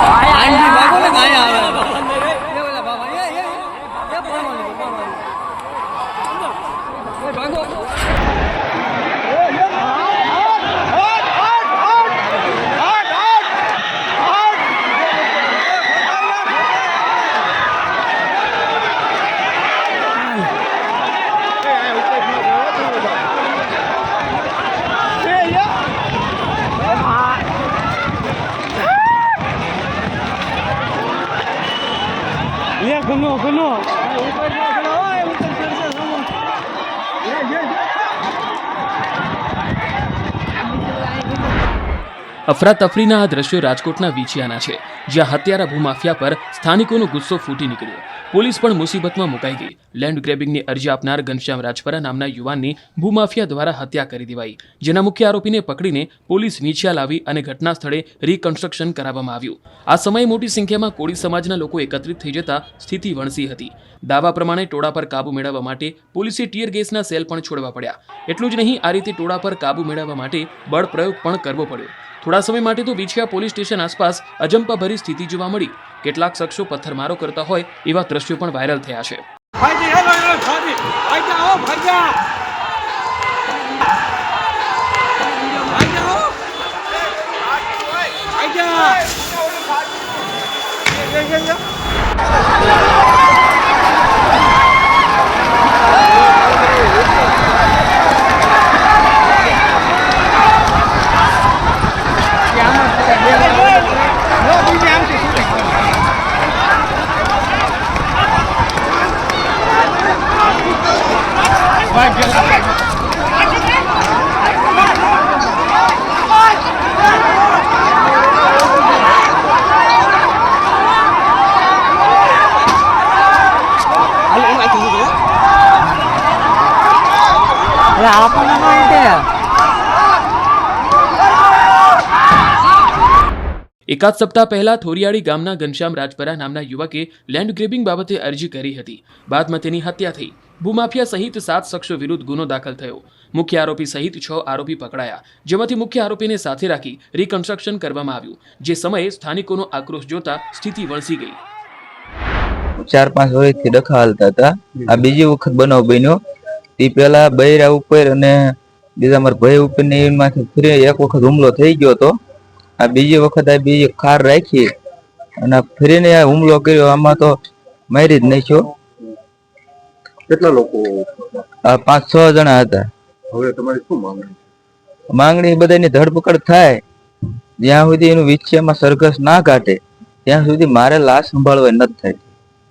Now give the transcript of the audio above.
I લે ઘનો અફરાતફરીના આ દ્રશ્યો રાજકોટના વીછિયાના છે, જ્યાં હત્યારા ભૂમાફિયા પર સ્થાનિકોનો ગુસ્સો ફૂટી નીકળ્યો. પોલીસ પણ મુસીબતમાં મુકાઈ ગઈ. લેન્ડ ગ્રેબિંગની અરજી આપનાર ઘનશ્યામ રાજપરા નામના યુવાનની ભૂમાફિયા દ્વારા હત્યા કરી દેવાઈ. જેના મુખ્ય આરોપીને પકડીને પોલીસ નીચા લાવી અને ઘટના સ્થળે રિકન્સ્ટ્રક્શન કરાવવામાં આવ્યું. આ સમયે મોટી સંખ્યામાં કોળી સમાજના લોકો એકત્રિત થઈ જતા સ્થિતિ વણસી હતી. દાવા પ્રમાણે ટોળા પર કાબુ મેળવવા માટે પોલીસે ટીયર ગેસના સેલ પણ છોડવા પડ્યા. એટલું જ નહીં, આ રીતે ટોળા પર કાબુ મેળવવા માટે બળ પ્રયોગ પણ કરવો પડ્યો. થોડા સમય માટે તો વિછિયા પોલીસ સ્ટેશન આસપાસ અજંપાભરી સ્થિતિ જોવા મળી. કેટલાક શખ્સો પથ્થરમારો કરતા હોય એવા દ્રશ્યો પણ વાયરલ થયા છે. ફાજી હેલો હેલો ફાજા એકાદ સપ્તાહ પહેલા થોરિયાળી ગામના ઘનશ્યામ રાજપરા નામના યુવકે લેન્ડ ગ્રેબિંગ બાબતે અરજી કરી હતી. બાદમાં તેની હત્યા થઈ. ભૂમાફિયા સહિત સાત શખ્સો વિરુદ્ધ ગુનો દાખલ થયો. મુખ્ય આરોપી સહિત છ આરોપી પકડાયા. જેમાંથી મુખ્ય આરોપીને સાથે રાખી રિકન્સ્ટ્રક્શન કરવામાં આવ્યું. જે સમયે સ્થાનિકોનો આક્રોશ જોતા સ્થિતિ વણસી ગઈ. ચાર પાંચ વર્ષથી ડખા હાલતા હતા. આ બીજી વખત બનાવ બન્યો. તે પેલા બૈરા ઉપર અને બીજા મારા ભાઈ ઉપર ને એમાંથી ફરી એક વખત હુમલો થઈ ગયો હતો. આ બીજી વખત આ બીજી ખાર રાખી અને ફરીને આ હુમલો કર્યો. આમાં તો મારી જ નાખ્યો. કેટલા લોકો? આ પાંચ છ જણા હતા. હવે તમારી શું માંગણી માંગણી બધાની ધરપકડ થાય. જ્યાં સુધી એનું વિચ્છેમાં સરઘસ ના કાઢે ત્યાં સુધી મારે લાશ સંભાળવા નથી થાય